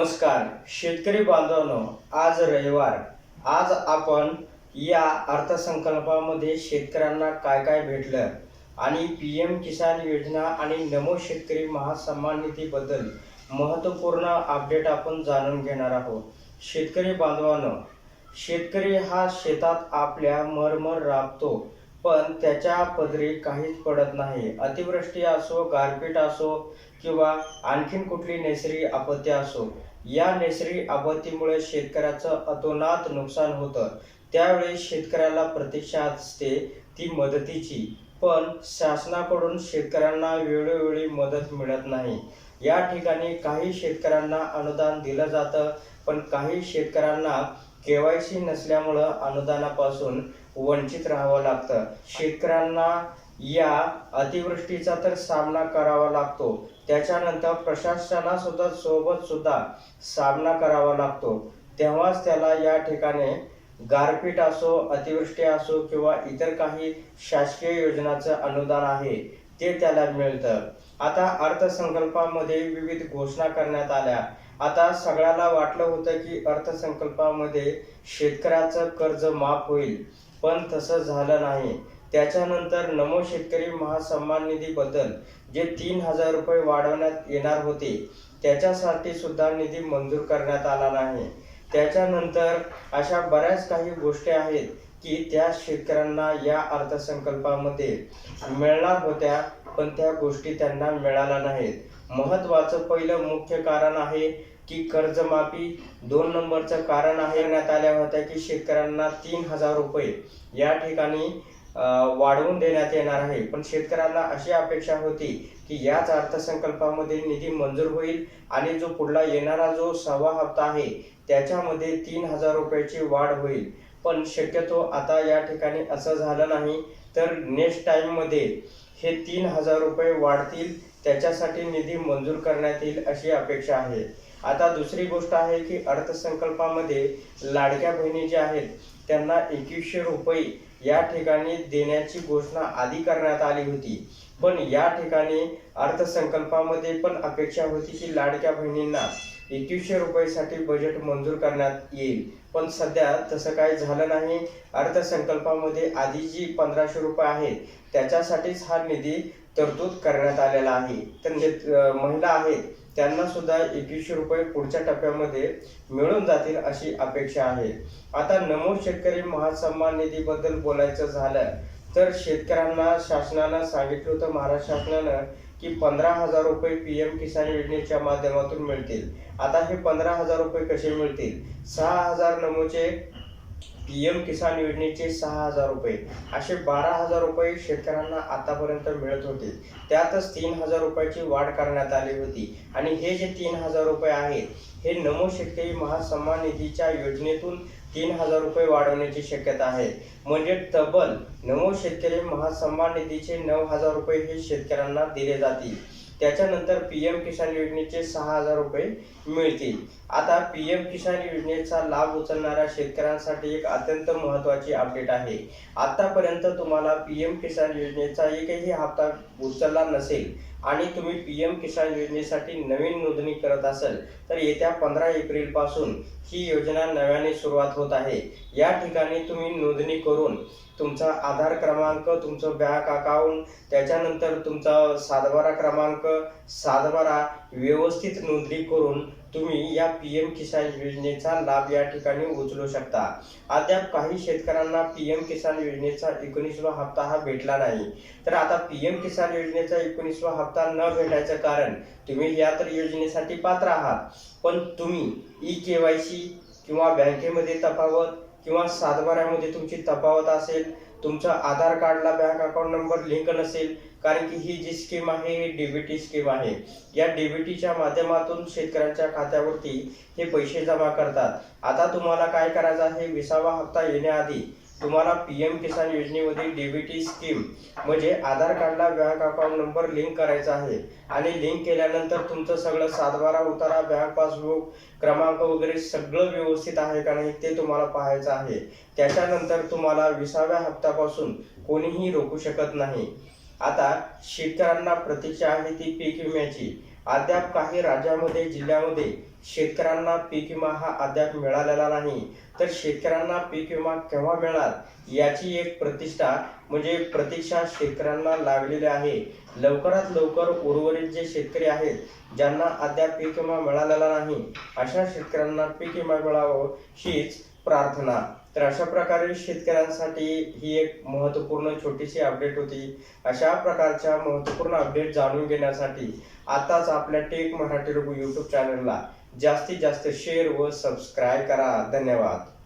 नमस्कार शेतकरी बांधवांनो आज रविवार. आज आपण या अर्थसंकल्पामध्ये शेतकऱ्यांना काय काय भेटलं आणि पी एम किसान योजना आणि नमो शेतकरी महासन्मान निधीबद्दल महत्त्वपूर्ण अपडेट आपण जाणून घेणार आहोत. शेतकरी बांधवांनो शेतकरी हा शेतात आपल्या मरमर राबतो पण त्याच्या पदरी काहीच पडत नाही. अतिवृष्टी असो गारपीट असो किंवा आणखीन कुठली नैसर्गिक आपत्ती असो या नैसर्गिक आपत्तीमुळे शेतकऱ्याचं अतोनात नुकसान होतं. त्यावेळी शेतकऱ्याला प्रतीक्षा असते ती मदतीची. पण शासनाकडून शेतकऱ्यांना वेळोवेळी मदत मिळत नाही. या ठिकाणी काही शेतकऱ्यांना अनुदान दिलं जातं पण काही शेतकऱ्यांना केवायसी नसल्यामुळं अनुदानापासून वंचित राहावं लागतं. शेतकऱ्यांना या अतिवृष्टीचा तर सामना करावा लागतो. त्याच्यानंतर प्रशासनासुद्धा सोबत सुद्धा सामना करावा लागतो. तेव्हाच त्याला या ठिकाणी गारपीट असो अतिवृष्टी असो किंवा इतर काही शासकीय योजनाचं अनुदान आहे ते त्याला मिळतं. आता अर्थसंकल्पामध्ये विविध घोषणा करण्यात आल्या. आता सगळ्याला वाटलं होतं की अर्थसंकल्पामध्ये शेतकऱ्याचं कर्ज माफ होईल पण तसं झालं नाही. त्याच्यानंतर नमो शेतकरी महासन्मान निधीबद्दल जे तीन हजार रुपये वाढवण्यात येणार होते त्याच्यासाठी सुद्धा निधी मंजूर करण्यात आला नाही. त्याच्यानंतर अशा बऱ्याच काही गोष्टी आहेत की त्या शेतकऱ्यांना या अर्थसंकल्पामध्ये मिळणार होत्या पण त्या गोष्टी त्यांना मिळाल्या नाहीत. महत्वाचं पहिलं मुख्य कारण आहे की कर्जमाफी. दोन नंबरचं कारण आहे करण्यात आल्या होत्या की शेतकऱ्यांना तीन हजार रुपये या ठिकाणी वाढवून देण्यात येणार आहे. पण शेतकऱ्यांना अशी अपेक्षा होती की याच अर्थसंकल्पामध्ये निधी मंजूर होईल आणि जो पुढला येणारा जो सहावा हप्ता आहे त्याच्यामध्ये तीन हजार रुपयाची वाढ होईल. पण शक्यतो आता या ठिकाणी असं झालं नाही तर नेक्स्ट टाइममध्ये हे तीन हजार रुपये वाढतील त्याच्यासाठी निधी मंजूर करण्यात येईल अशी अपेक्षा आहे. आता दुसरी गोष्ट आहे की अर्थसंकल्पामध्ये लाडक्या बहिणी ज्या आहेत त्यांना एकवीसशे रुपये या ठिकाणी देण्याची घोषणा आधी करण्यात आली होती. पण या ठिकाणी अर्थसंकल्पामध्ये पण अपेक्षा होती की लाडक्या बहिणींना एकवीसशे रुपयेसाठी बजेट मंजूर करण्यात येईल. पण सध्या तसं काही झालं नाही. अर्थसंकल्पामध्ये आधी जी पंधराशे रुपये आहेत त्याच्यासाठीच हा निधी तरतूद करण्यात आलेला आहे. तर महिला आहेत त्यांना सुद्धा एकवीसशे रुपये पुढच्या टप्प्यामध्ये मिळून जातील अशी अपेक्षा आहे. आता नमो शेतकरी महासन्मान निधीबद्दल बोलायचं झालं तर शेतकऱ्यांना शासनानं सांगितलं होतं महाराष्ट्र शासनानं की पंधरा हजार रुपये पी एम किसान योजनेच्या माध्यमातून मिळतील. आता हे पंधरा हजार रुपये कसे मिळतील? सहा हजार नमोचे पी एम किसान योजनेचे सहा हजार रुपये. असे बारा हजार रुपये शेतकऱ्यांना आतापर्यंत मिळत होते. त्यातच तीन हजार रुपयाची वाढ करण्यात आली होती. आणि हे जे तीन हजार रुपये आहेत हे नमो शेतकरी महासन्मान निधीच्या योजनेतून तीन हजार रुपये वाढवण्याची शक्यता आहे. म्हणजे तब्बल नमो शेतकरी महासन्मान निधीचे नऊ हजार रुपये हे शेतकऱ्यांना दिले जातील. त्याच्यानंतर पी एम किसान योजनेचे सहा हजार रुपये मिळतील. आता पी एम किसान योजनेचा लाभ उचलणाऱ्या शेतकऱ्यांसाठी एक अत्यंत महत्त्वाची अपडेट आहे. आतापर्यंत तुम्हाला पी एम किसान योजनेचा एकही हप्ता उचलला नसेल आणि तुम्ही पी एम किसान योजनेसाठी नवीन नोंदणी करत असाल तर येत्या पंधरा एप्रिलपासून ही योजना नव्याने सुरुवात होत आहे. या ठिकाणी तुम्ही नोंदणी करून तुमचा आधार क्रमांक तुमचं बँक अकाउंट त्याच्यानंतर तुमचा सातबारा क्रमांक सातबारा व्यवस्थित नोंदणी करून तुम्ही या पी एम किसान योजनेचा लाभ या ठिकाणी उचलू शकता. अद्याप काही शेतकऱ्यांना पी एम किसान योजनेचा एकोणीसवा हप्ता हा भेटला नाही. तर आता पी एम किसान योजनेचा एकोणीसवा हप्ता न भेटायचं कारण तुम्ही या तर योजनेसाठी पात्र आहात. पण तुम्ही ई के वाय सी किंवा बँकेमध्ये तफावत किंवा सातबाऱ्यामध्ये तुमची तफावत असेल तुमच्या आधार कार्डला बँक अकाउंट नंबर लिंक नसेल कारण की ही जी स्कीम आहे ही डीबीटी स्कीम आहे. या डीबीटीच्या माध्यमातून शेतकऱ्यांच्या खात्यावरती हे पैसे जमा करतात. आता तुम्हाला काय करायचं आहे? विसावा हप्ता येण्याआधी तुम्हाला पी एम किसान योजनेमध्ये डीबीटी स्कीम म्हणजे आधार कार्डला बँक अकाउंट नंबर लिंक करायचा आहे. आणि लिंक केल्यानंतर तुमचं सगळं सातबारा उतारा बँक पासबुक क्रमांक वगैरे सगळं व्यवस्थित आहे का नाही ते तुम्हाला पाहायचं आहे. त्याच्यानंतर तुम्हाला विसाव्या हप्त्यापासून कोणीही रोखू शकत नाही. आता शेतकऱ्यांना प्रतीक्षा आहे ती पीक विम्याची. अद्याप काही राज्यामध्ये जिल्ह्यामध्ये शेतकऱ्यांना पीक विमा हा अद्याप मिळालेला नाही. तर शेतकऱ्यांना पीक विमा केव्हा मिळणार? याची एक प्रतिष्ठा म्हणजे प्रतीक्षा शेतकऱ्यांना लागलेली आहे. लवकरात लवकर उर्वरित जे शेतकरी आहेत ज्यांना अद्याप पीक विमा मिळालेला नाही अशा शेतकऱ्यांना पीक विमा मिळावं हीच प्रार्थना. तर अशा प्रकारे शेतकऱ्यांसाठी ही एक महत्त्वपूर्ण छोटीशी अपडेट होती. अशा प्रकारच्या महत्त्वपूर्ण अपडेट जाणून घेण्यासाठी आताच आपल्या टेक मराठी रघु यूट्यूब चॅनलला जास्तीत जास्त शेअर व सबस्क्राईब करा. धन्यवाद.